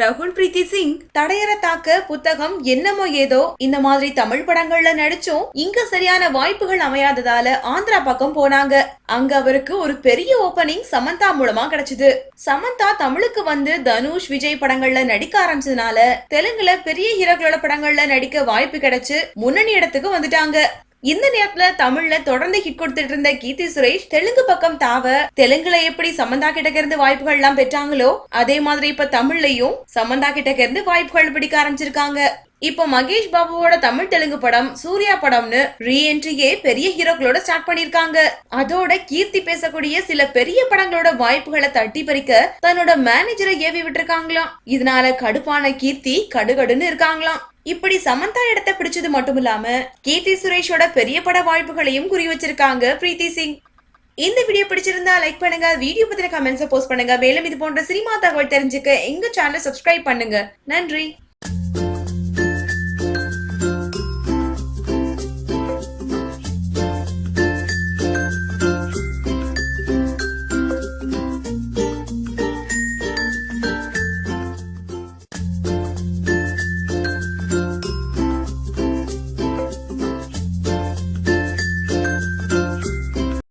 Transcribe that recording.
ரகுல் பிரீத்தி சிங் தடையற தாக்க புத்தகம் என்னமோ ஏதோ இந்த மாதிரி தமிழ் படங்கள்ல நடிச்சும் இங்க சரியான வாய்ப்புகள் அமையாததால ஆந்திரா பக்கம் போனாங்க. அங்க அவருக்கு ஒரு பெரிய ஓபனிங் சமந்தா மூலமா கிடைச்சது. சமந்தா தமிழுக்கு வந்து தனுஷ் விஜய் படங்கள்ல நடிக்க ஆரம்பிச்சதுனால தெலுங்குல பெரிய ஹீரோக்களோட படங்கள்ல நடிக்க வாய்ப்பு கிடைச்சு முன்னணி இடத்துக்கு வந்துட்டாங்க. இந்த நேரத்துல தமிழ்ல தொடர்ந்து ஹிட் கொடுத்துட்டு இருந்த கீர்த்தி சுரேஷ் தெலுங்கு பக்கம் தாவ தெலுங்குல எப்படி சமந்தா கிட்ட இருந்து வாய்ப்புகள் எல்லாம் பெற்றாங்களோ அதே மாதிரி இப்ப தமிழ்லயும் சமந்தா கிட்ட இருந்து வாய்ப்புகள் பிடிக்க ஆரம்பிச்சிருக்காங்க. இப்போ மகேஷ் பாபுவோட தமிழ் தெலுங்கு படம் சூர்யா படம்னு ரீஎன்ட்ரியே பெரிய ஹீரோக்களோட ஸ்டார்ட் பண்ணிருக்காங்க அதோட கீர்த்தி பேசக்கூடிய சில பெரிய படங்களோட வாய்ப்புகளை தட்டி பறிக்க தன்னோட மேனேஜரை ஏவி விட்டுருக்காங்களாம். இதனால கடுப்பான கீர்த்தி கடுகடுன்னு இருக்காங்களாம். இப்படி சமந்தா இடத்தை பிடிச்சது மட்டும் இல்லாம கீர்த்தி சுரேஷோட பெரிய பட வாய்ப்புகளையும் குறி வச்சிருக்காங்க பிரீத்தி சிங். இந்த வீடியோ பிடிச்சிருந்தா லைக் பண்ணுங்க வீடியோ பத்தின கமெண்ட்ஸை போஸ்ட் பண்ணுங்க. மேலும் இது போன்ற சினிமா தகவல் தெரிஞ்சுக்க எங்க சேனலை சப்ஸ்கிரைப் பண்ணுங்க. நன்றி.